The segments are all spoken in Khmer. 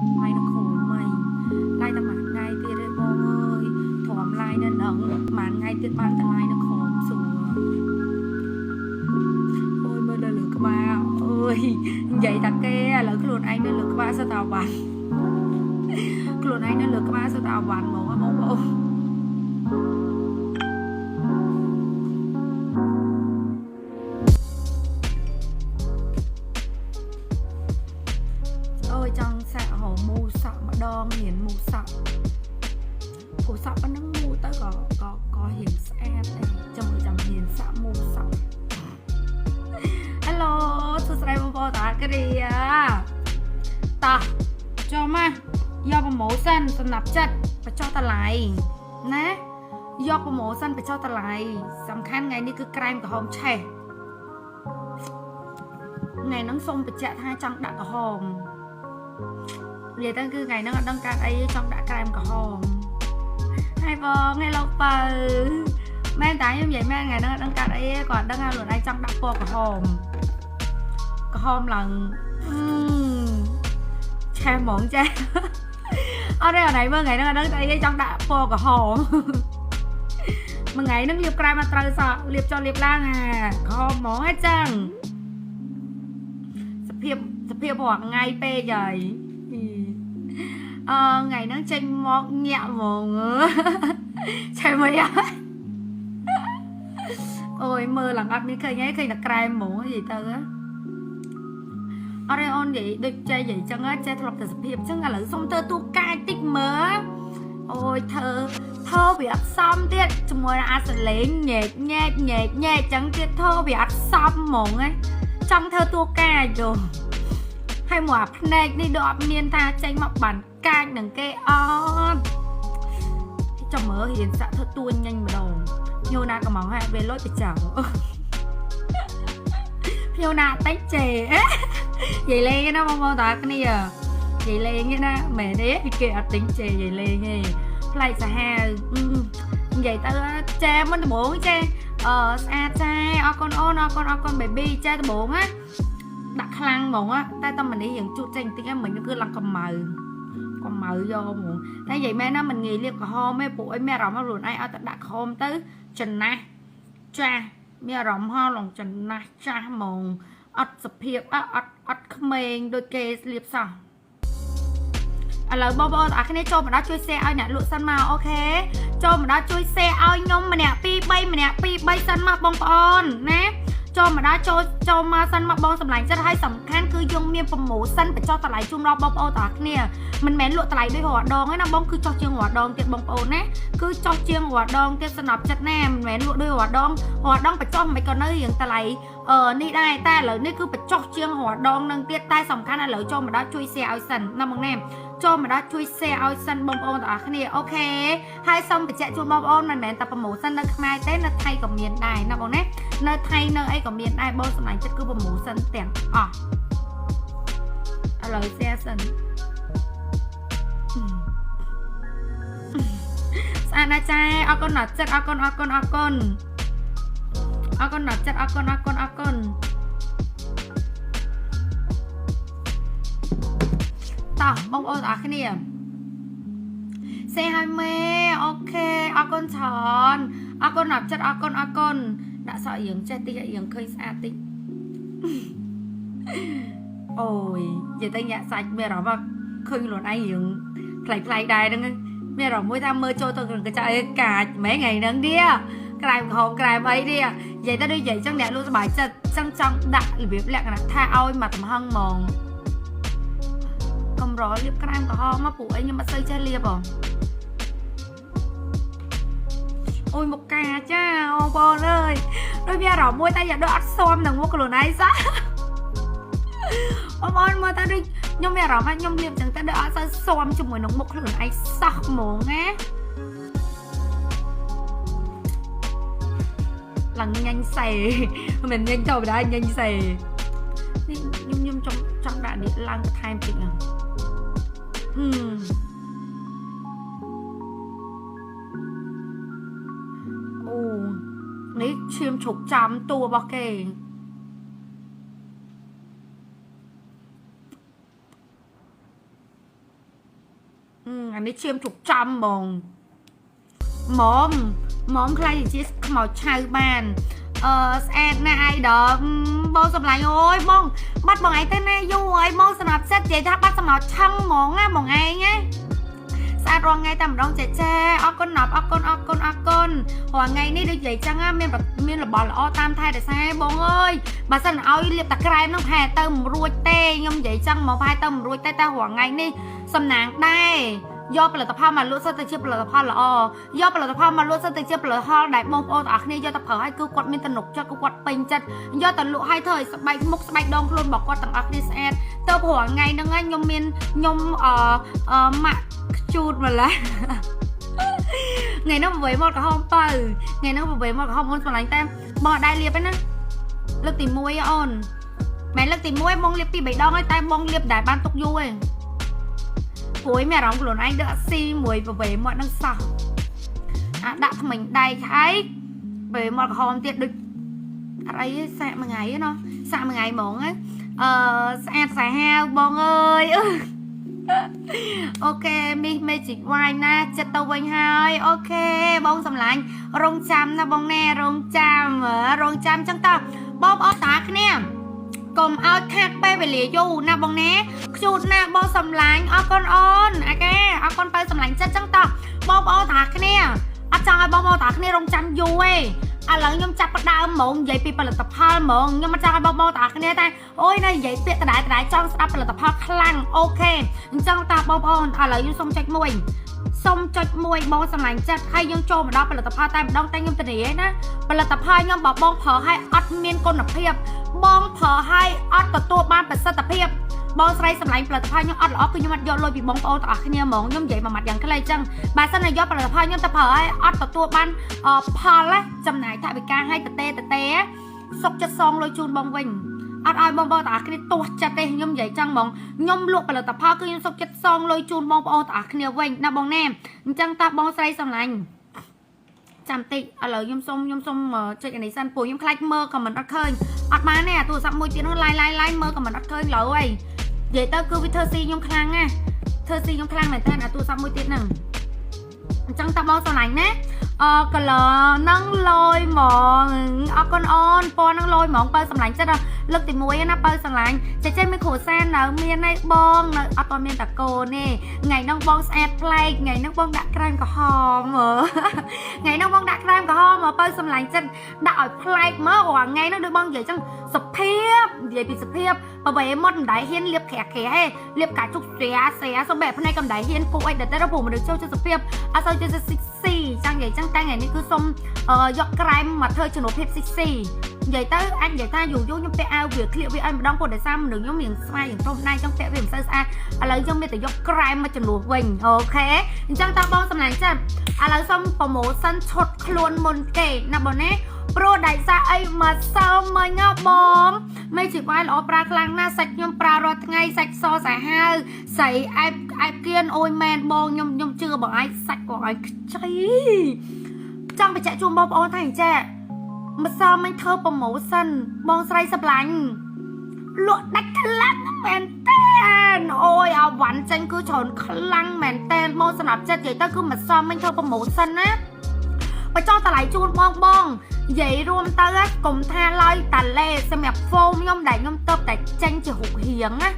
ឡាយនៅខូមិញឡាយតែមួយថ្ងៃទៀតទេបងអើយទ្រាំឡាយនៅនឹងមួយថ្ងៃទៀតបានតែឡាយនៅខូមសួរអូយមើលនៅលើក្បាលអើយនិយាយតាគេឥឡូវខ្លួនឯងនៅលើក្បាលសិតតែអវ៉ាន់ខ្លួនឯងនៅលើក្បាលសិតតែអវ៉ាន់ហ្មងបងប្អូន តីបងប្អូនតាគ្រាតោះចូលមកយកប្រម៉ូសិនសម្រាប់ចិត្តបញ្ចុះតម្លៃណាយកប្រម៉ូសិនបញ្ចុះតម្លៃសំខាន់ថ្ងៃនេះគឺក្រែមក្រហមឆេះថ្ងៃហ្នឹងសូមបញ្ជាក់ថាចង់ដាក់ក្រហមនិយាយទៅគឺថ្ងៃហ្នឹងអត់ដឹងកាត់អីទេចង់ដាក់ក្រែមក្រហមហើយបងថ្ងៃលោកបើមែនតាខ្ញុំនិយាយមែនថ្ងៃហ្នឹងអត់ដឹងកាត់អីទេគាត់ដឹងថាខ្លួនឯងចង់ដាក់ពណ៌ក្រហមក្រ ហមឡើងអឺឆេះហ្មងចាអត់ទេអត់ណៃមើលថ្ងៃហ្នឹងអត់ដឹងអីទេចង់ដាក់ពណ៌ក្រហមមួយថ្ងៃហ្នឹងលាបក្រែមមកត្រូវសក់លាបចុះលាបឡើងអាក្រហមហ្មងអញ្ចឹងសភាពសភាពរាល់ថ្ងៃពេកហើយអឺថ្ងៃហ្នឹងចេញមកញាក់ហ្មងឆេមិនអត់អូយមើលឡើងអត់មានឃើញទេឃើញតែក្រែមហ្មងនិយាយទៅហ៎ អរេអូននិយាយដូចចេះនិយាយចឹងហ៎ចេះធ្លាប់តែសភាពចឹងឥឡូវសុំធ្វើទូកាយតិចមើលអូយធ្វើធ្វើវាអត់សមទៀតជាមួយនឹងអាសលេងញែកញែកញែកញែកចឹងទៀតធ្វើវាអត់សមហ្មងហ៎ចង់ធ្វើទូកាយយោហើយមកអាភ្នែកនេះដូចអត់មានថាចេញមកបានកាចនឹងគេអត់ចាំមើលរៀនសាក់ធ្វើទួញញម្ដងញោណាកំងហ่ะវាលុយទៅចៅញោណាតិចចេនិ យាយលេងណាបងប្អូនតាគ្នានិយាយលេងណាមែនទេគេអត់ទិញចេនិយាយលេងទេផ្លែកសាហាវនិយាយទៅចេមុនដំបងចេអឺស្អាតចាអរគុណអូនអរគុណអរគុណ baby ចេដំបងណាដាក់ខ្លាំងហ្មងតែតែម្នេះរៀងជូតចេញបន្តិចហ្នឹងមិញគឺឡើងកំមៅកំមៅយកហ្មងតែនិយាយមែនណាមិនងាយលាបក្រហមទេពួកអីមានអារម្មណ៍ថាខ្លួនឯងឲ្យតែដាក់ក្រហមទៅចំណាស់ចាស់មានអារម្មណ៍ហល់ងចំណាស់ចាស់ហ្មងអត់សភាពអត់ អត់អត់ក្មេងដូចគេលាបសោះឥឡូវបងប្អូនអាគ្នាចូលមកដល់ជួយ share ឲ្យអ្នកលក់សិនមកអូខេចូលមកដល់ជួយ share ឲ្យខ្ញុំម្នាក់2 3ម្នាក់2 3សិនមកបងប្អូនណាចូលមកដល់ចូលចូលមកសិនមកបងសម្លាញ់ចិត្តឲ្យសំខាន់គឺយើងមានប្រម៉ូសិនបញ្ចុះតម្លៃជូនដល់បងប្អូនទាំងអស់គ្នាមិនមែនលក់តម្លៃដូចរាល់ដងទេណាបងគឺចុះជាងរាល់ដងទៀតបងប្អូនណាគឺចុះជាងរាល់ដងទៀតសំណប់ចិត្តណាមិនមែនលក់ដូចរាល់ដងរាល់ដងបញ្ចុះមិនក៏នៅរៀងតម្លៃ អឺនេះដែរតែឥឡូវនេះគឺបញ្ចុះជាងរាល់ដងនឹងទៀតតែសំខាន់ឥឡូវចូលមកដល់ជួយ share ឲ្យសិនណាបងណាចូលមកដល់ជួយ share ឲ្យសិនបងប្អូនទាំងអស់គ្នាអូខេហើយសូមបញ្ជាក់ជូនបងប្អូនមិនមែនតែប្រម៉ូសិននៅខ្មែរទេនៅថៃក៏មានដែរណាបងណានៅថៃនៅអីក៏មានដែរបងសម្លាញ់ចិត្តគឺប្រម៉ូសិនទាំងអស់ឥឡូវ share សិនស្អាតណាស់ចាអរគុណដល់ចិត្តអរគុណអរគុណអរគុណ អរគុណដល់ចិត្តអរគុណអរគុណអរគុណតោះបងប្អូនទាំងអស់គ្នាសេឲ្យមេអូខេអរគុណច្រើនអរគុណដល់ចិត្តអរគុណអរគុណដាក់សក់រៀងចេះតិចរៀងឃើញស្អាតតិចអូយនិយាយទៅញាក់សាច់មានអារម្មណ៍ថាឃើញខ្លួនឯងរៀងប្លែកៗដែរហ្នឹងមានអារម្មណ៍មួយថាមើលចូលទៅកញ្ចក់អីកាចម៉េចថ្ងៃហ្នឹងទៀត ក្រែមក្រហមក្រែមអីទៀតនិយាយទៅដូចនិយាយចឹងអ្នកលក់សบายចិត្តចឹងចង់ដាក់របៀបលក្ខណៈថាឲ្យមកទំហឹងហ្មងកំរលាបក្រែមក្រហមមកពួកអីខ្ញុំអត់សូវចេះលាបហ៎អូយមុខកាចាអូបងអើយដូចមានអារម្មណ៍មួយតែយ៉ាងដូចអត់សមនឹងមុខខ្លួនឯងសោះបងប្អូនមើលទៅដូចខ្ញុំមានអារម្មណ៍ថាខ្ញុំលាបចឹងទៅដូចអត់សូវសមជាមួយនឹងមុខខ្លួនឯងសោះហ្មងណា ឡើងញ៉ាញ់សេមិនញ៉ាញ់ធម្មតាញ៉ាញ់សេនេះខ្ញុំខ្ញុំចង់ចង់ដាក់នេះឡើងបន្ថែមតិចហ្នឹងហឹមអូនេះឈាមជ្រុកចាំតួរបស់គេអឺអានេះឈា មជុកចំហ្មងម៉មម៉មខ្លាយជាខ្មោចឆៅបានអឺស្អាតណាស់អៃដមបងសម្លាញ់អូយបងបាត់បងឯងទៅណាយូរហើយបងសម្រាប់ចិត្តនិយាយថាបាត់សម្រាប់ឆឹងហ្មងណាបងឯងណាស្អាតរងថ្ងៃតែម្ដងចេះចេះអរគុណណាប់អរគុណអរគុណអរគុណរាល់ថ្ងៃនេះដូចនិយាយចឹងណាមានមានរបល់ល្អតាមថែរក្សាបងអើយបើសិនឲ្យលាបតាក្រែមនឹងប្រហែលទៅមិនរួចទេខ្ញុំនិយាយចឹងមកប្រហែលទៅមិនរួចទេតែរាល់ថ្ងៃនេះសំណាងដែរ យកផលិតផលមកលក់សិតទៅជាផលិតផលល្អយកផលិតផលមកលក់សិតទៅជាផលិតផលដែលបងប្អូនទាំងអស់គ្នាយកទៅប្រើឲ្យគឺគាត់មានទំនុកចិត្តគឺគាត់ពេញចិត្តយកទៅលក់ឲ្យធ្វើឲ្យស្បែកមុខស្បែកដងខ្លួនរបស់គាត់ទាំងអស់គ្នាស្អាតទៅព្រោះថ្ងៃហ្នឹងខ្ញុំមានខ្ញុំអឺអឺម៉ាក់ខ្ជូតម្ល៉េះថ្ងៃនោះប្រវេមកក្រហមបើថ្ងៃនោះប្រវេមកក្រហមអូនឆ្លាញ់តែបងអត់ដែរលាបទេណាលើកទី1អូនមិនលើកទី1បងលាបពី3ដងហើយតែបងលាបដែរបានទុកយូរឯង ព្រួយមានអារម្មណ៍ខ្លួនឯងដឹកស៊ីមួយប្រវេមកនឹងសោះអាដាក់ថ្មិញដែកហើយប្រវេមកក្រហមទៀតដូចអត់អីទេសាក់មួយថ្ងៃទេណោះសាក់មួយថ្ងៃហ្មងណាអឺស្អាតសាហាវបងអើយអឺអូខេមីស Magic Wine ណាចិត្តទៅវិញហើយអូខេបងសម្លាញ់រងចាំណាបងណែរងចាំរងចាំចឹងតើបងប្អូនតាគ្នា កុំឲ្យខាត់ពេលវេលាយូរណាបងណែខ្ជូតណាបងសម្លាញ់អរគុណអូនអូខេអរគុណបើសម្លាញ់ចិត្តចឹងតើបងប្អូនតាគ្នាអត់ចង់ឲ្យបងប្អូនតាគ្នារងចាំយូរទេឥឡូវខ្ញុំចាប់ផ្ដើមហ្មងនិយាយពីផលិតផលហ្មងខ្ញុំមិនចង់ឲ្យបងប្អូនតាគ្នាតែអូយនៅនិយាយពាក្យដដែលដដែលចង់ស្ដាប់ផលិតផលខ្លាំងអូខេអញ្ចឹងតាបងប្អូនឥឡូវខ្ញុំសូមចុចមួយ សូមចុចមួយបងសម្លាញ់ចិត្តហើយយើងចូលមកដល់ផលិតផលតែម្ដងតែខ្ញុំធានាណាផលិតផលខ្ញុំបើបងប្រើឲ្យអត់មានគុណភាព បងប្រើឲ្យអត់ទទួលបានប្រសិទ្ធភាពបងស្រីសម្លាញ់ផលិតផលខ្ញុំអត់ល្អគឺខ្ញុំអត់យកលុយពីបងប្អូនទាំងអស់គ្នាហ្មងខ្ញុំនិយាយមួយម៉ាត់យ៉ាងខ្លីអញ្ចឹងបើសិនតែយកផលិតផលខ្ញុំទៅប្រើឲ្យអត់ទទួលបានអឺផលណាចំណាយថវិកាឲ្យតទេតទេសុកចិត្តសងលុយជូនបងវិញ អត់ឲ្យបងប្អូនទាំងអស់គ្នាទាស់ចិត្តទេខ្ញុំនិយាយចឹងហ្មងខ្ញុំលក់ផលិតផលគឺខ្ញុំសុកចិត្តសងលុយជូនបងប្អូនទាំងអស់គ្នាវិញណាបងណែអញ្ចឹងតើបងស្រីសម្លាញ់ចាំតិចឥឡូវខ្ញុំសុំខ្ញុំសុំចុចអានេះសិនព្រោះខ្ញុំខ្លាចមើលខមមិនអត់ឃើញអត់បានទេអាទូរស័ព្ទមួយទៀតនោះឡាយឡាយឡាយមើលខមមិនអត់ឃើញឡើយហើយនិយាយទៅគឺវាធ្វើស៊ីខ្ញុំខ្លាំងណាស់ធ្វើស៊ីខ្ញុំខ្លាំងមែនតើអាទូរស័ព្ទមួយទៀតហ្នឹងអញ្ចឹងតើបងស្រឡាញ់ណាអឺ color ហ្នឹងលយហ្មងអរគុណអូនពណ៌ហ្នឹងលយហ្មងបើសម្លាញ់ចិត្ត លើកទី1ណាបើសម្លាញ់ចេះចេះមានគ្រូសាននៅមានឯបងនៅអត់តមានតកូនទេថ្ងៃហ្នឹងបងស្អាតប្លែកថ្ងៃហ្នឹងបងដាក់ក្រែមក្រហមមើលថ្ងៃហ្នឹងបងដាក់ក្រែមក្រហមមកបើសម្លាញ់ចិត្តដាក់ឲ្យប្លែកមើលរាល់ថ្ងៃហ្នឹងដូចបងនិយាយចឹងសុភា ពនិយាយពីសុភាពបើបែមុតមិនដែរហ៊ានលៀបក្រាក់ក្រាហេលៀបកាជុកស្រាស្រាសំបែផ្នែកកំដៃហ៊ានពុកអីដែលតែព្រោះមនុស្សចូលចិត្តសុភាពអត់សូវចេះស៊ីស៊ីចឹងនិយាយចឹងតែថ្ងៃនេះគឺសុំយកក្រែមមកធ្វើជំនួសភាពស៊ីស៊ីនិយាយទៅអាចនិយាយថាយូរយូរខ្ញុំពាក់អាវវាក្លៀកវាឲ្យម្ដងព្រោះដោយសារមនុស្សខ្ញុំរៀងស្វាយរៀងធំដៃចង់ពាក់វាមិនសូវស្អាតឥឡូវខ្ញុំមានតែយកក្រែមមកជំនួសវិញអូខេអញ្ចឹងតើបងសម្លាញ់ចិត្តឥឡូវសុំប្រម៉ូសិនឈុតខ្លួនមុនគេណាបងណា ព្រោះដៃសាអីមកសើមិញហ៎បងមេជីវ៉ៃល្អប្រើខ្លាំងណាស់សាច់ខ្ញុំប្រើរាល់ថ្ងៃសាច់សសាហាវស្រីអែបអែបគៀនអូយមែនបងខ្ញុំខ្ញុំជឿបងឯងសាច់បងឯងខ្ចីចង់បញ្ជាក់ជូនបងប្អូនថាអញ្ចឹងម្សិលមិញធ្វើប្រម៉ូសិនបងស្រីសប្លាញ់លក់ដាច់ខ្លាំងមែនតើអូយអាវ៉ាន់ចេញគឺច្រើនខ្លាំងមែនតើមកសម្រាប់ចិត្តនិយាយទៅគឺម្សិលមិញធ្វើប្រម៉ូសិនណា បើចង់តម្លៃជូនបងបងនិយាយរួមទៅកុំថាឡើយតាឡេសម្រាប់ហ្វូមខ្ញុំដែលខ្ញុំទៅតែចេញជារូបរាងណា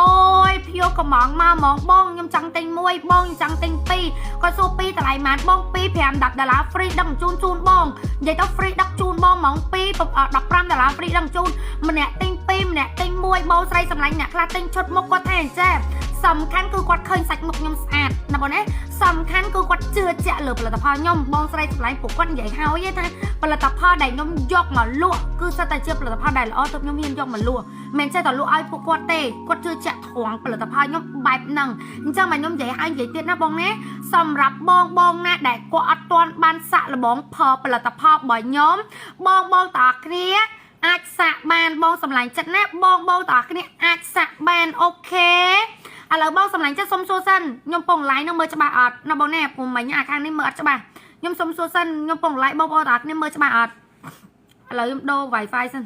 អូយភៀវកំងមកហ្មងបងខ្ញុំចង់ទិញមួយបងខ្ញុំចង់ទិញពីរគាត់សួរពីតម្លៃម៉ានបង2 5 10ដុល្លារ free ដឹកជូនជូនបងនិយាយទៅ free ដឹកជូនបងហ្មង2 15ដុល្លារ free ដឹកជូនម្នាក់ទិញ2ម្នាក់ទិញ1បងស្រីសម្លាញ់អ្នកខ្លះទិញឈុតមុខគាត់ថាអញ្ចឹង សំខាន់គឺគាត់ឃើញសាច់មុខខ្ញុំស្អាតណាបងណាសំខាន់គឺគាត់ជឿជាក់លើផលិតផលខ្ញុំបងស្រីសម្លាញ់ពួកគាត់និយាយហើយថាផលិតផលដែលខ្ញុំយកមកលក់គឺសិតតែជាផលិតផលដែលល្អទើបខ្ញុំហ៊ានយកមកលក់មិនចេះតែលក់ឲ្យពួកគាត់ទេគាត់ជឿជាក់ត្រង់ផលិតផលខ្ញុំបែបហ្នឹងអញ្ចឹងមកខ្ញុំនិយាយឲ្យនិយាយទៀតណាបងណាសម្រាប់បងបងណាដែលគាត់អត់ទាន់បានសាក់លបងផលផលិតផលរបស់ខ្ញុំបងបងតាគ្នាអាចសាក់បានបងសម្លាញ់ចិត្តណាបងបងតាគ្នាអាចសាក់បានអូខេ ឥឡូវបងសម្លាញ់ចិត្តសុំសួរសិនខ្ញុំពង line នឹងមើលច្បាស់អត់ណាបងណាព្រោះមិញអាខាងនេះមើលអត់ច្បាស់ខ្ញុំសុំសួរសិនខ្ញុំពង line បងប្អូនតាគ្នាមើលច្បាស់អត់ឥឡូវខ្ញុំដូរ Wi-Fi សិន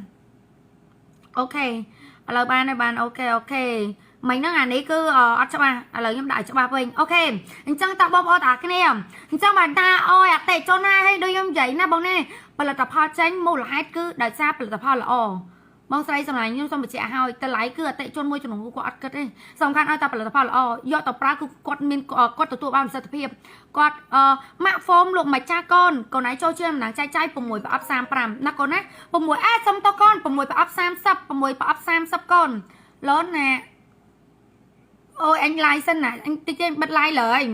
អូខេឥឡូវបានហើយបានអូខេអូខេមិញហ្នឹងអានេះគឺអអត់ច្បាស់ឥឡូវខ្ញុំដាក់ឲ្យច្បាស់វិញអូខេអញ្ចឹងតើបងប្អូនតាគ្នាអញ្ចឹងបានថាអូយអតិជនណាឲ្យដូចខ្ញុំនិយាយណាបងណាផលិតផលចេញមូលហេតុគឺដោយសារផលិតផលល្អ បងស្រីសម្លាញ់ខ្ញុំសូមបញ្ជាក់ឲ្យតម្លៃគឺអតិជនមួយចំនួនគាត់អត់គិតទេសំខាន់ឲ្យតែផលិតផលល្អយកទៅប្រើគឺគាត់មានគាត់ទទួលបានប្រសិទ្ធភាពគាត់អឺម៉ាក់ហ្វូមលោកម្ចាស់កូនកូនឯងចូលជាម្ដងចែកចាយ6ប្រអប់35ណាកូនណា6អែសុំតកូន6ប្រអប់30 6ប្រអប់30កូនលនណាអូយអញឡាយសិនណាអញតិចទេបិទឡាយលើហើយ